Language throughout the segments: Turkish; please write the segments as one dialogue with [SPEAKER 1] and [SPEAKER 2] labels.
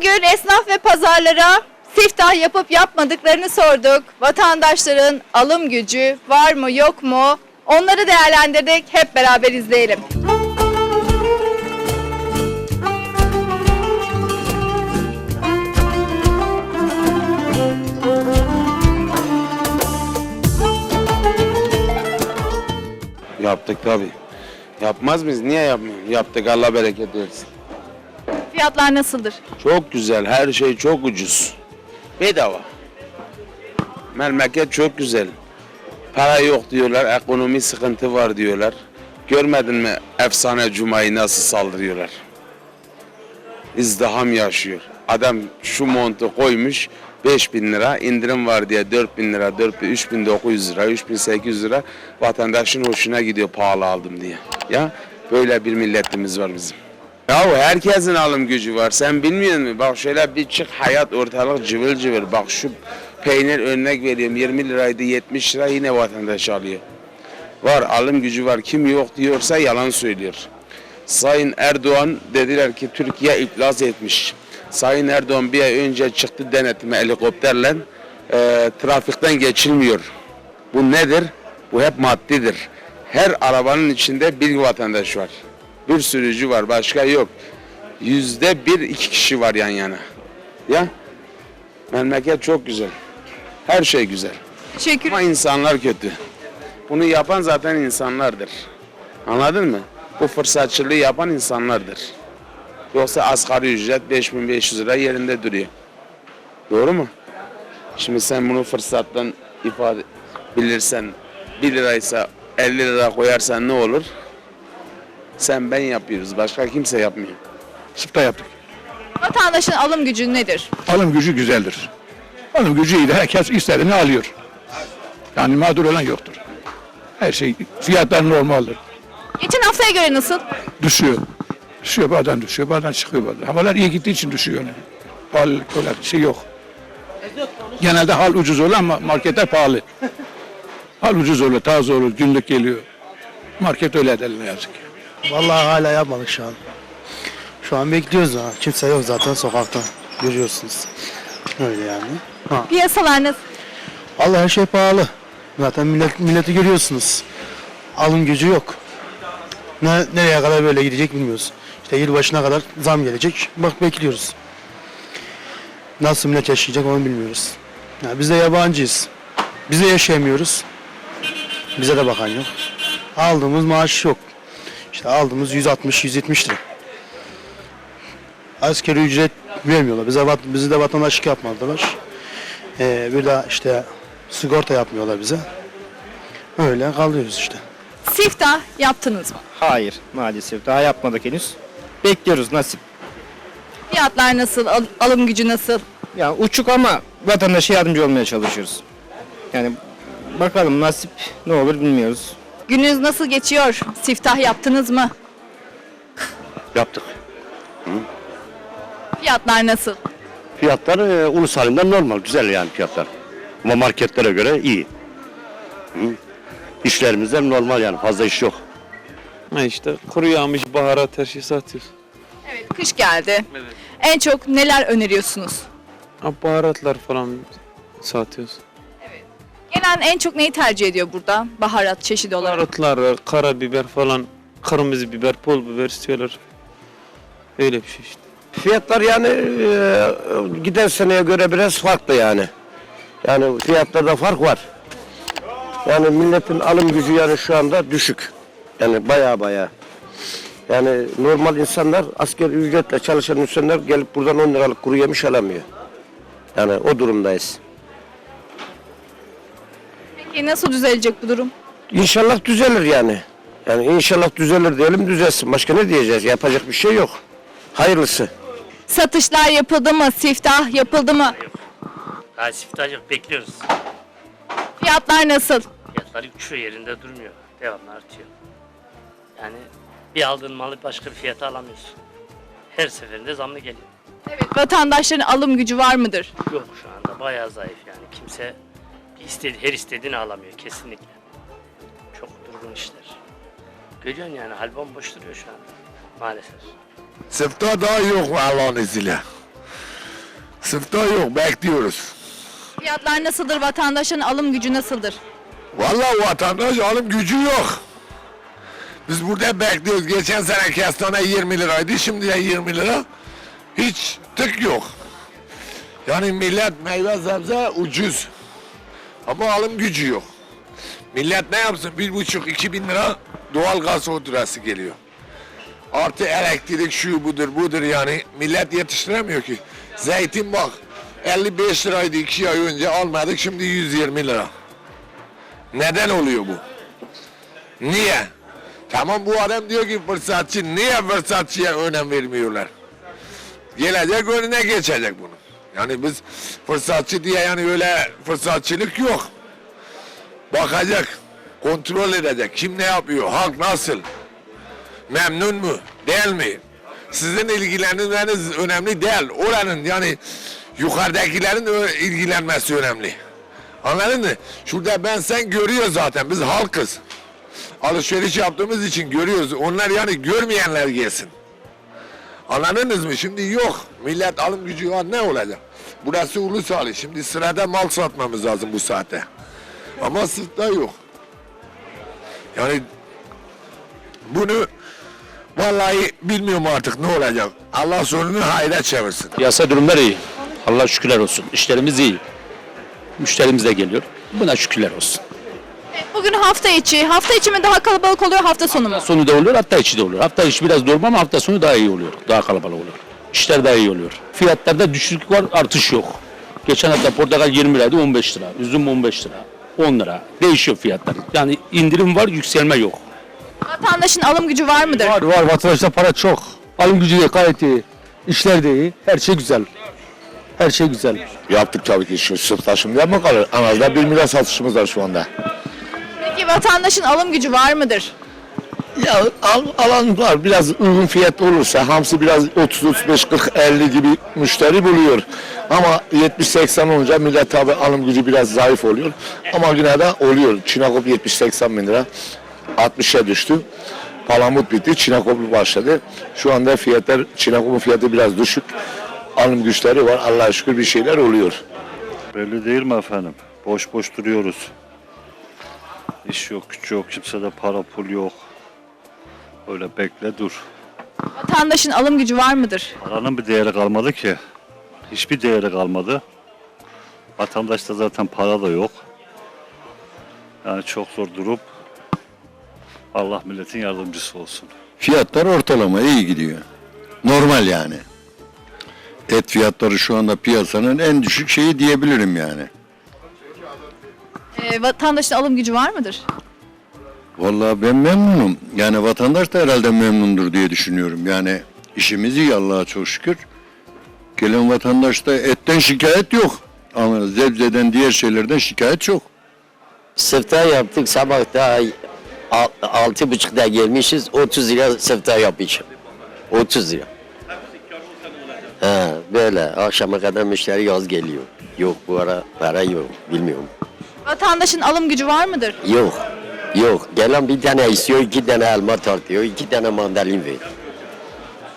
[SPEAKER 1] Bugün esnaf ve pazarlara siftah yapıp yapmadıklarını sorduk. Vatandaşların alım gücü var mı yok mu? Onları değerlendirdik. Hep beraber izleyelim.
[SPEAKER 2] Yaptık tabi. Yapmaz mıyız? Niye yapmıyoruz? Yaptık Allah bereket versin.
[SPEAKER 1] Fiyatlar nasıldır?
[SPEAKER 2] Çok güzel. Her şey çok ucuz. Bedava. Memleket çok güzel. Para yok diyorlar. Ekonomi sıkıntı var diyorlar. Görmedin mi efsane Cuma'yı nasıl saldırıyorlar? İzdiham yaşıyor. Adam şu montu koymuş 5000 lira indirim var diye 4000 lira, 4000, 3900 lira, 3800 lira vatandaşın hoşuna gidiyor pahalı aldım diye. Ya böyle bir milletimiz var bizim. Ya herkesin alım gücü var. Sen bilmiyor musun? Bak şöyle bir çık hayat ortalık cıvıl cıvıl. Bak şu peynir örnek veriyorum 20 liraydı 70 lira yine vatandaş alıyor. Var alım gücü var. Kim yok diyorsa yalan söylüyor. Sayın Erdoğan dediler ki Türkiye iflas etmiş. Sayın Erdoğan bir ay önce çıktı denetime helikopterle e, trafikten geçilmiyor. Bu nedir? Bu hep maddidir. Her arabanın içinde bir vatandaş var. Bir sürücü var başka yok. Yüzde bir iki kişi var yan yana. Ya memleket çok güzel. Her şey güzel.
[SPEAKER 1] Teşekkür
[SPEAKER 2] Ama insanlar kötü. Bunu yapan zaten insanlardır. Anladın mı? Bu fırsatçılığı yapan insanlardır. Yoksa asgari ücret 5500 lira yerinde duruyor. Doğru mu? Şimdi sen bunu fırsattan ifade bilirsen 1 liraysa 50 lira koyarsan ne olur? Sen ben yapıyoruz. Başka kimse yapmıyor.
[SPEAKER 3] Sıfta yaptık.
[SPEAKER 1] Vatandaşın alım gücü nedir?
[SPEAKER 3] Alım gücü güzeldir. Alım gücü iyi de herkes istediğini alıyor. Yani mağdur olan yoktur. Her şey fiyatlar normaldir.
[SPEAKER 1] Geçen haftaya göre nasıl?
[SPEAKER 3] Düşüyor. Düşüyor bazen düşüyor bazen çıkıyor bazen. Havalar iyi gittiği için düşüyor yani. Pahalılık bir şey yok. Genelde hal ucuz olur ama marketler pahalı. Hal ucuz olur, taze olur, günlük geliyor. Market öyle eder ne yazık ki.
[SPEAKER 4] Vallahi hala yapmadık şu an. Şu an bekliyoruz ha. Kimse yok zaten sokakta. Görüyorsunuz. Öyle yani. Ha.
[SPEAKER 1] Piyasalar nasıl?
[SPEAKER 4] Allah her şey pahalı. Zaten millet, milleti görüyorsunuz. Alım gücü yok. Ne, nereye kadar böyle gidecek bilmiyoruz. İşte yılbaşına kadar zam gelecek. Bak bekliyoruz. Nasıl millet yaşayacak onu bilmiyoruz. Ya biz de yabancıyız. Biz de yaşayamıyoruz. Bize de bakan yok. Aldığımız maaş yok. İşte aldığımız 160-170 lira. Askeri ücret vermiyorlar. Bize, bizi de vatandaşlık yapmadılar. Ee, bir de işte sigorta yapmıyorlar bize. Öyle kalıyoruz işte.
[SPEAKER 1] Siftah yaptınız mı?
[SPEAKER 5] Hayır maalesef daha yapmadık henüz. Bekliyoruz nasip.
[SPEAKER 1] Fiyatlar nasıl? Al- alım gücü nasıl?
[SPEAKER 5] Yani uçuk ama vatandaşa yardımcı olmaya çalışıyoruz. Yani bakalım nasip ne olur bilmiyoruz.
[SPEAKER 1] Gününüz nasıl geçiyor? Siftah yaptınız mı?
[SPEAKER 6] Yaptık.
[SPEAKER 1] Fiyatlar nasıl?
[SPEAKER 6] Fiyatlar e, ulus halinden normal, güzel yani fiyatlar. Ama marketlere göre iyi. Hı. İşlerimizde normal yani fazla iş yok.
[SPEAKER 7] Ha işte kuru yağmış baharat her şeyi satıyoruz.
[SPEAKER 1] Evet, kış geldi. En çok neler öneriyorsunuz?
[SPEAKER 7] Ha, baharatlar falan satıyoruz.
[SPEAKER 1] Gelen en çok neyi tercih ediyor burada? Baharat çeşidi olarak.
[SPEAKER 7] Baharatlar var, karabiber falan, kırmızı biber, pul biber istiyorlar. Öyle bir şey işte.
[SPEAKER 8] Fiyatlar yani e, giden seneye göre biraz farklı yani. Yani fiyatlarda fark var. Yani milletin alım gücü yani şu anda düşük. Yani baya baya. Yani normal insanlar asgari ücretle çalışan insanlar gelip buradan 10 liralık kuru yemiş alamıyor. Yani o durumdayız.
[SPEAKER 1] Peki nasıl düzelecek bu durum?
[SPEAKER 8] İnşallah düzelir yani. Yani inşallah düzelir diyelim düzelsin. Başka ne diyeceğiz? Yapacak bir şey yok. Hayırlısı.
[SPEAKER 1] Satışlar yapıldı mı? Siftah yapıldı mı?
[SPEAKER 9] Daha siftah yok bekliyoruz.
[SPEAKER 1] Fiyatlar nasıl?
[SPEAKER 9] Fiyatlar uçuyor yerinde durmuyor. Devamlı artıyor. Yani bir aldığın malı başka bir fiyata alamıyorsun. Her seferinde zamlı geliyor.
[SPEAKER 1] Evet, vatandaşların alım gücü var mıdır?
[SPEAKER 9] Yok şu anda bayağı zayıf yani. Kimse istedi, her istediğini alamıyor kesinlikle. Çok durgun işler. Görüyorsun yani hal bomboş duruyor şu anda. Maalesef.
[SPEAKER 10] Siftah daha yok Allah'ın izniyle. Sıfta yok bekliyoruz.
[SPEAKER 1] Fiyatlar nasıldır? Vatandaşın alım gücü nasıldır?
[SPEAKER 10] Vallahi vatandaş alım gücü yok. Biz burada bekliyoruz. Geçen sene kestane 20 liraydı. Şimdi de 20 lira. Hiç tık yok. Yani millet meyve sebze ucuz. Ama alım gücü yok. Millet ne yapsın? Bir buçuk, iki bin lira doğal gaz faturası geliyor. Artı elektrik şu budur budur yani millet yetiştiremiyor ki. Zeytin bak 55 liraydı iki ay önce almadık şimdi 120 lira. Neden oluyor bu? Niye? Tamam bu adam diyor ki fırsatçı. Niye fırsatçıya önem vermiyorlar? Gelecek önüne geçecek bunu. Yani biz fırsatçı diye yani öyle fırsatçılık yok. Bakacak, kontrol edecek. Kim ne yapıyor, halk nasıl? Memnun mu, değil mi? Sizin ilgilenmeniz önemli değil. Oranın yani yukarıdakilerin ilgilenmesi önemli. Anladın mı? Şurada ben sen görüyor zaten. Biz halkız. Alışveriş yaptığımız için görüyoruz. Onlar yani görmeyenler gelsin. Anladınız mı? Şimdi yok. Millet alım gücü var. Ne olacak? Burası ulus hali. Şimdi sırada mal satmamız lazım bu saate. Ama sırtta yok. Yani bunu vallahi bilmiyorum artık ne olacak. Allah sonunu hayra çevirsin.
[SPEAKER 7] Piyasa durumları iyi. Allah şükürler olsun. İşlerimiz iyi. Müşterimiz de geliyor. Buna şükürler olsun.
[SPEAKER 1] Bugün hafta içi. Hafta içi mi daha kalabalık oluyor hafta sonu mu?
[SPEAKER 7] Sonu da oluyor, hafta içi de oluyor. Hafta içi biraz durma ama hafta sonu daha iyi oluyor. Daha kalabalık oluyor. İşler daha iyi oluyor. Fiyatlarda düşüklük var, artış yok. Geçen hafta portakal 20 liraydı, 15 lira. Üzüm 15 lira, 10 lira. Değişiyor fiyatlar. Yani indirim var, yükselme yok.
[SPEAKER 1] Vatandaşın alım gücü var mıdır?
[SPEAKER 11] Var var vatandaşta para çok. Alım gücü de gayet iyi. İşler de iyi. Her şey güzel. Her şey güzel.
[SPEAKER 10] Yaptık tabii ki şu sırf taşımaya mı kalır? En azından 1 milyar satışımız var şu anda.
[SPEAKER 1] Peki vatandaşın alım gücü var mıdır?
[SPEAKER 10] Ya al, alan var biraz uygun fiyat olursa hamsi biraz 30 35 40 50 gibi müşteri buluyor. Ama 70 80 olunca millet tabi alım gücü biraz zayıf oluyor. Ama yine de oluyor. Çinakop 70 80 bin lira 60'a düştü. Palamut bitti. Çinakoplu başladı. Şu anda fiyatlar Çinakop'un fiyatı biraz düşük. Alım güçleri var. Allah'a şükür bir şeyler oluyor.
[SPEAKER 12] Belli değil mi efendim? Boş boş duruyoruz. İş yok, güç yok, kimsede para pul yok. Öyle bekle dur.
[SPEAKER 1] Vatandaşın alım gücü var mıdır?
[SPEAKER 12] Paranın bir değeri kalmadı ki. Hiçbir değeri kalmadı. Vatandaşta zaten para da yok. Yani çok zor durup Allah milletin yardımcısı olsun.
[SPEAKER 10] Fiyatlar ortalama iyi gidiyor. Normal yani. Et fiyatları şu anda piyasanın en düşük şeyi diyebilirim yani.
[SPEAKER 1] Ee, vatandaşın alım gücü var mıdır?
[SPEAKER 10] Vallahi ben memnunum. Yani vatandaş da herhalde memnundur diye düşünüyorum. Yani işimiz iyi Allah'a çok şükür. Gelen vatandaşta etten şikayet yok. Ama zebzeden diğer şeylerden şikayet çok.
[SPEAKER 13] Sıfta yaptık sabah da al- altı buçukta gelmişiz 30 lira sıfta yapmışım. 30 lira. Ha, böyle akşama kadar müşteri yaz geliyor. Yok bu ara para yok bilmiyorum.
[SPEAKER 1] Vatandaşın alım gücü var mıdır?
[SPEAKER 13] Yok. Yok. Gelen bir tane istiyor, iki tane elma tartıyor, iki tane mandalin ver.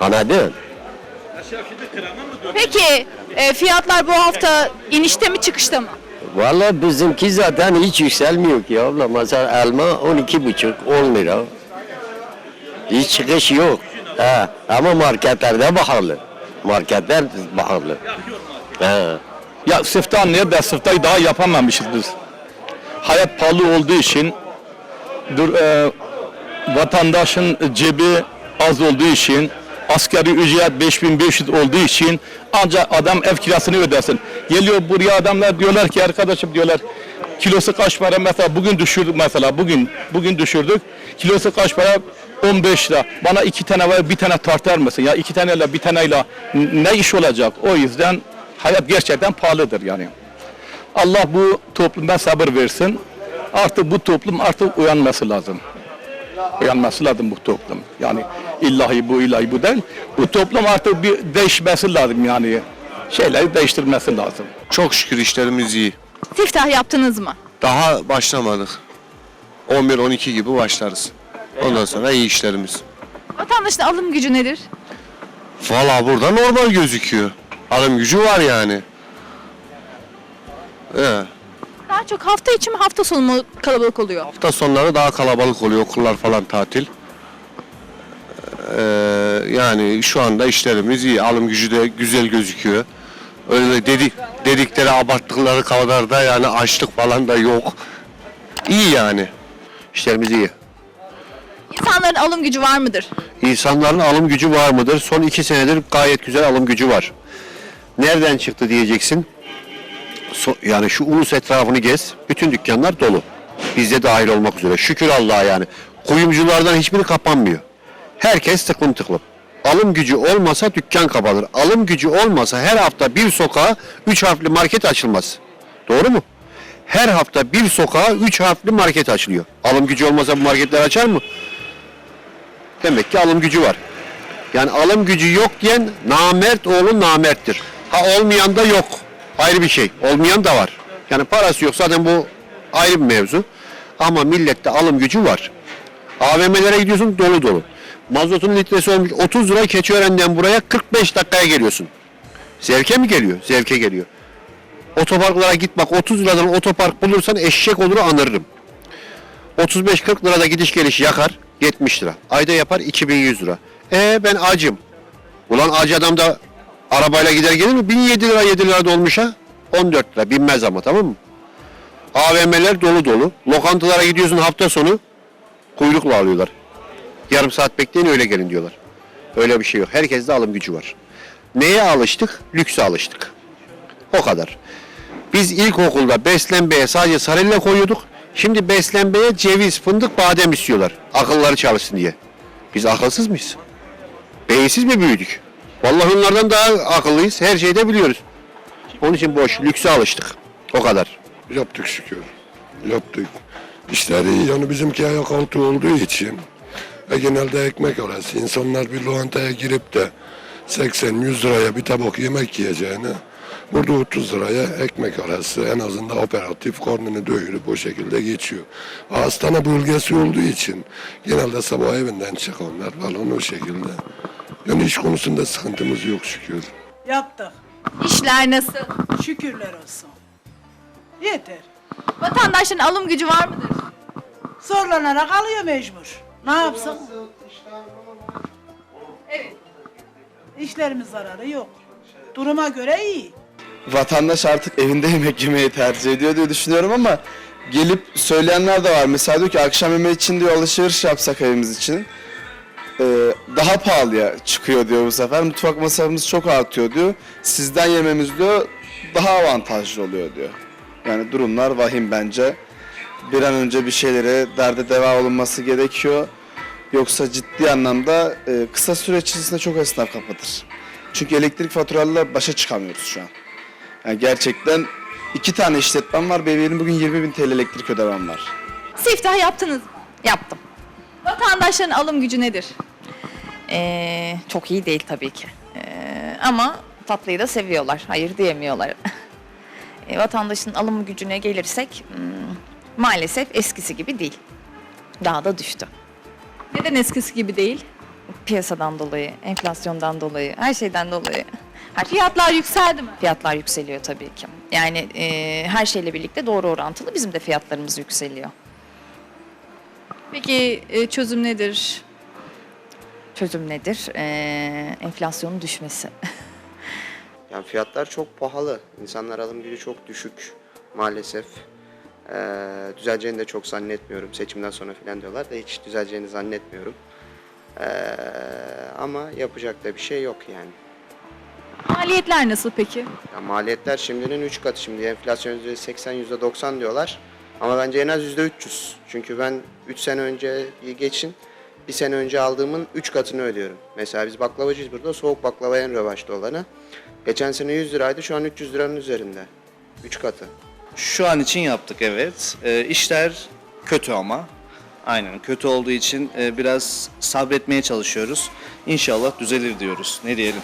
[SPEAKER 13] Anladın?
[SPEAKER 1] Peki e, fiyatlar bu hafta inişte mi çıkışta mı?
[SPEAKER 13] Vallahi bizimki zaten hiç yükselmiyor ki abla. Mesela elma 12 buçuk, 10 lira. Hiç çıkış yok. Ha, ama marketlerde pahalı. Marketler pahalı. Ha.
[SPEAKER 11] Ya sıfta anlıyor da sıftayı daha yapamamışız biz. Hayat pahalı olduğu için dur, e, vatandaşın cebi az olduğu için asgari ücret 5500 olduğu için ancak adam ev kirasını ödesin. Geliyor buraya adamlar diyorlar ki arkadaşım diyorlar kilosu kaç para mesela bugün düşürdük mesela bugün bugün düşürdük kilosu kaç para 15 lira. Bana iki tane var bir tane tartar mısın? Ya iki taneyle bir taneyle ne iş olacak? O yüzden hayat gerçekten pahalıdır yani. Allah bu toplumda sabır versin. Artık bu toplum artık uyanması lazım. Uyanması lazım bu toplum. Yani illahi bu ilahi bu değil. Bu toplum artık bir değişmesi lazım yani. Şeyleri değiştirmesi lazım.
[SPEAKER 10] Çok şükür işlerimiz iyi.
[SPEAKER 1] Siftah yaptınız mı?
[SPEAKER 10] Daha başlamadık. 11-12 gibi başlarız. Ondan sonra iyi işlerimiz.
[SPEAKER 1] Vatandaşın alım gücü nedir?
[SPEAKER 10] Valla burada normal gözüküyor.
[SPEAKER 13] Alım gücü var yani. Ee,
[SPEAKER 1] Daha çok hafta içi mi hafta sonu mu kalabalık oluyor?
[SPEAKER 13] hafta sonları daha kalabalık oluyor. Okullar falan tatil. Ee, yani şu anda işlerimiz iyi. Alım gücü de güzel gözüküyor. Öyle dedik dedikleri abarttıkları kadar da yani açlık falan da yok. İyi yani. İşlerimiz iyi.
[SPEAKER 1] İnsanların alım gücü var mıdır?
[SPEAKER 13] İnsanların alım gücü var mıdır? Son iki senedir gayet güzel alım gücü var. Nereden çıktı diyeceksin. So- yani şu ulus etrafını gez. Bütün dükkanlar dolu. Bizde dahil olmak üzere. Şükür Allah'a yani. Kuyumculardan hiçbiri kapanmıyor. Herkes tıklım tıklım. Alım gücü olmasa dükkan kapanır. Alım gücü olmasa her hafta bir sokağa üç harfli market açılmaz. Doğru mu? Her hafta bir sokağa üç harfli market açılıyor. Alım gücü olmasa bu marketler açar mı? Demek ki alım gücü var. Yani alım gücü yok diyen namert oğlu namerttir. Ha olmayan da yok. Ayrı bir şey. Olmayan da var. Yani parası yok zaten bu ayrı bir mevzu. Ama millette alım gücü var. AVM'lere gidiyorsun dolu dolu. Mazotun litresi olmuş 30 lira Keçiören'den buraya 45 dakikaya geliyorsun. Zevke mi geliyor? Zevke geliyor. Otoparklara git bak 30 liradan otopark bulursan eşek olur anırırım. 35-40 lirada gidiş geliş yakar 70 lira. Ayda yapar 2100 lira. E ben acım. Ulan acı adam da arabayla gider gelir mi? 1007 lira 7 lira dolmuşa 14 lira binmez ama tamam mı? AVM'ler dolu dolu. Lokantalara gidiyorsun hafta sonu kuyrukla alıyorlar. Yarım saat bekleyin öyle gelin diyorlar. Öyle bir şey yok. Herkeste alım gücü var. Neye alıştık? Lükse alıştık. O kadar. Biz ilkokulda beslenmeye sadece sarıyla koyuyorduk. Şimdi beslenmeye ceviz, fındık, badem istiyorlar. Akılları çalışsın diye. Biz akılsız mıyız? Beyinsiz mi büyüdük? Vallahi onlardan daha akıllıyız. Her şeyi de biliyoruz. Onun için boş, lükse alıştık. O kadar.
[SPEAKER 10] Yaptık şükür. Yaptık. İşler iyi yani bizimki ayak altı olduğu için. Ve genelde ekmek arası. İnsanlar bir lokantaya girip de 80-100 liraya bir tabak yemek yiyeceğine burada 30 liraya ekmek arası en azından operatif karnını doyurup o şekilde geçiyor. Hastane bölgesi olduğu için genelde sabah evinden çıkanlar falan o şekilde. Yani iş konusunda sıkıntımız yok şükür.
[SPEAKER 14] Yaptık.
[SPEAKER 1] İşler nasıl?
[SPEAKER 14] Şükürler olsun. Yeter.
[SPEAKER 1] Vatandaşların alım gücü var mıdır?
[SPEAKER 14] Zorlanarak alıyor mecbur. Ne yapsın?
[SPEAKER 1] Evet.
[SPEAKER 14] İşlerimiz zararı yok. Duruma göre iyi.
[SPEAKER 15] vatandaş artık evinde yemek yemeyi tercih ediyor diye düşünüyorum ama gelip söyleyenler de var. Mesela diyor ki akşam yemeği için diyor alışveriş yapsak evimiz için. Ee, daha pahalıya çıkıyor diyor bu sefer. Mutfak masrafımız çok artıyor diyor. Sizden yememiz diyor daha avantajlı oluyor diyor. Yani durumlar vahim bence. Bir an önce bir şeylere derde deva olunması gerekiyor. Yoksa ciddi anlamda e, kısa süre içerisinde çok esnaf kapatır. Çünkü elektrik faturalarıyla başa çıkamıyoruz şu an. Yani gerçekten iki tane işletmem var. Benim bugün 20 bin TL elektrik ödemem var.
[SPEAKER 1] Siftah yaptınız?
[SPEAKER 16] Yaptım.
[SPEAKER 1] Vatandaşların alım gücü nedir?
[SPEAKER 16] Ee, çok iyi değil tabii ki. Ee, ama tatlıyı da seviyorlar. Hayır diyemiyorlar. Ee, vatandaşın alım gücüne gelirsek hmm, maalesef eskisi gibi değil. Daha da düştü.
[SPEAKER 1] Neden eskisi gibi değil?
[SPEAKER 16] Piyasadan dolayı, enflasyondan dolayı, her şeyden dolayı. Her
[SPEAKER 1] Fiyatlar yükseldi mi?
[SPEAKER 16] fiyatlar yükseliyor tabii ki. Yani e, her şeyle birlikte doğru orantılı bizim de fiyatlarımız yükseliyor.
[SPEAKER 1] Peki e, çözüm nedir?
[SPEAKER 16] Çözüm nedir? Ee, enflasyonun düşmesi.
[SPEAKER 15] Yani fiyatlar çok pahalı. İnsanlar alım gücü çok düşük maalesef. Ee, düzeleceğini de çok zannetmiyorum. Seçimden sonra filan diyorlar da hiç düzeleceğini zannetmiyorum. Ee, ama yapacak da bir şey yok yani.
[SPEAKER 1] Maliyetler nasıl peki?
[SPEAKER 15] Ya maliyetler şimdinin 3 katı. Şimdi enflasyon %80, %90 diyorlar. Ama bence en az %300. Çünkü ben 3 sene önce geçin, bir sene önce aldığımın 3 katını ödüyorum. Mesela biz baklavacıyız burada. Soğuk baklava en revaçta olanı. Geçen sene 100 liraydı, şu an 300 liranın üzerinde. 3 katı.
[SPEAKER 5] Şu an için yaptık evet. Ee, işler kötü ama. Aynen kötü olduğu için e, biraz sabretmeye çalışıyoruz. İnşallah düzelir diyoruz. Ne diyelim?